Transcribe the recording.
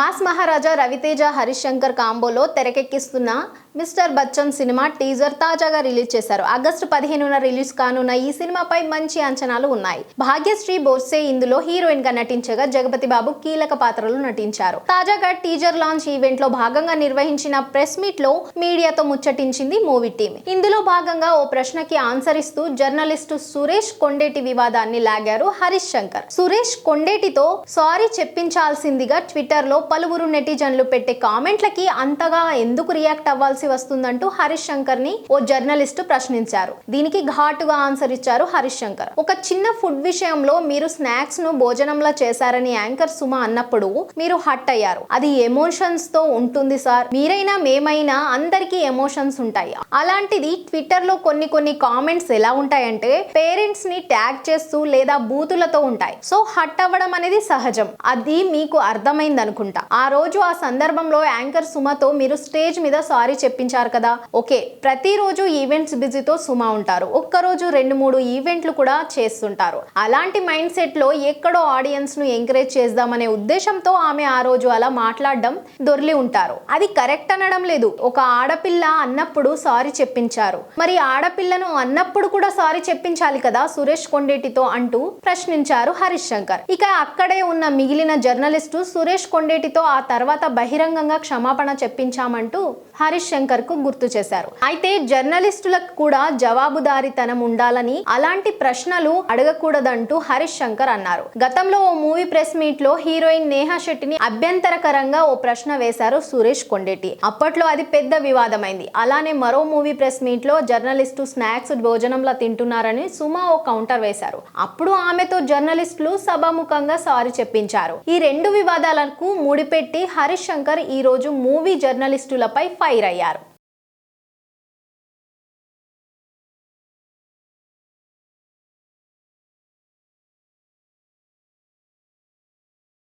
Mass Maharaja Ravi Teja Harish Shankar కాంబోలో తెరకెక్కిస్తున్న mister Bachchan cinema teaser తాజాగా రిలీజ్ చేశారు. ఆగస్టు పదిహేనున రిలీజ్ కానున్న ఈ సినిమాపై మంచి అంచనాలు ఉన్నాయి. భాగ్యశ్రీ బోర్సే ఇందులో హీరోయిన్గా నటించగా జగపతి బాబు కీలక పాత్రలో నటించారు. తాజాగా టీజర్ లాంచ్ ఈవెంట్లో భాగంగా నిర్వహించిన ప్రెస్ మీట్లో మీడియాతో ముచ్చటించింది మూవీ టీం ఇందులో భాగంగా ఓ ప్రశ్నకి ఆన్సర్ ఇస్తూ జర్నలిస్టు సురేష్ కొండేటి వివాదాన్ని లాగారు హరీష్ శంకర్ సురేష్ కొండేటితో సారీ చెప్పించాల్సిందిగా ట్విట్టర్లో పలువురు నెటిజన్లు పెట్టే కామెంట్లకి అంతగా ఎందుకు రియాక్ట్ అవ్వాల్సి వస్తుందంటూ హరీష్ శంకర్ని ఓ జర్నలిస్టు ప్రశ్నించారు. దీనికి ఘాటుగా ఆన్సర్ ఇచ్చారు హరీష్ శంకర్. ఒక చిన్న ఫుడ్ విషయంలో మీరు స్నాక్స్ను భోజనంలా చేశారని యాంకర్ సుమ అన్నప్పుడు మీరు హట్ అయ్యారు. అది ఎమోషన్స్తో ఉంటుంది సార్. మీరైనా మేమైనా అందరికీ ఎమోషన్స్ ఉంటాయి. అలాంటిది ట్విట్టర్లో కొన్ని కొన్ని కామెంట్స్ ఎలా ఉంటాయంటే పేరెంట్స్ని ట్యాగ్ చేస్తూ లేదా బూతులతో ఉంటాయి. సో హట్ అవ్వడం అనేది సహజం. అది మీకు అర్థమైంది అనుకుంటా ఆ రోజు ఆ సందర్భంలో యాంకర్ సుమతో మీరు స్టేజ్ మీద సారీ చెప్పించారు కదా. ఓకే ప్రతిరోజు ఈవెంట్స్ బిజీతో సుమ ఉంటారు. ఒక్కరోజు రెండు మూడు ఈవెంట్లు కూడా చేస్తుంటారు. అలాంటి మైండ్ సెట్లో ఎక్కడో ఆడియన్స్ను ఎంకరేజ్ చేద్దామనే ఉద్దేశంతో ఆమె ఆ రోజు అలా మాట్లాడడం దొర్లి ఉంటారు. అది కరెక్ట్ అనడం లేదు. ఒక ఆడపిల్ల అన్నప్పుడు సారీ చెప్పించారు. మరి ఆడపిల్లను అన్నప్పుడు కూడా సారీ చెప్పించాలి కదా సురేష్ కొండేటితో అంటూ ప్రశ్నించారు హరీష్ శంకర్. ఇక అక్కడే ఉన్న మిగిలిన జర్నలిస్టు సురేష్ కొండేటి కొండేటితో ఆ తర్వాత బహిరంగంగా క్షమాపణ చెప్పించామంటూ హరీష్ శంకర్కు గుర్తు చేశారు. అయితే జర్నలిస్టులకు కూడా జవాబుదారీతనం ఉండాలని అలాంటి ప్రశ్నలు అడగకూడదంటూ హరీష్ శంకర్ అన్నారు. గతంలో ఓ మూవీ ప్రెస్ మీట్లో హీరోయిన్ నేహా శెట్టిని అభ్యంతరకరంగా ఓ ప్రశ్న వేశారు సురేష్ కొండెట్టి. అప్పట్లో అది పెద్ద వివాదమైంది. అలానే మరో మూవీ ప్రెస్ మీట్లో జర్నలిస్టు స్నాక్స్ భోజనంలా తింటున్నారని సుమా ఓ కౌంటర్ వేశారు. అప్పుడు ఆమెతో జర్నలిస్టులు సభాముఖంగా సారీ చెప్పించారు. ఈ రెండు వివాదాలకు ముడిపెట్టి హరిశంకర్ ఈరోజు మూవీ జర్నలిస్టులపై ఫైర్ అయ్యారు.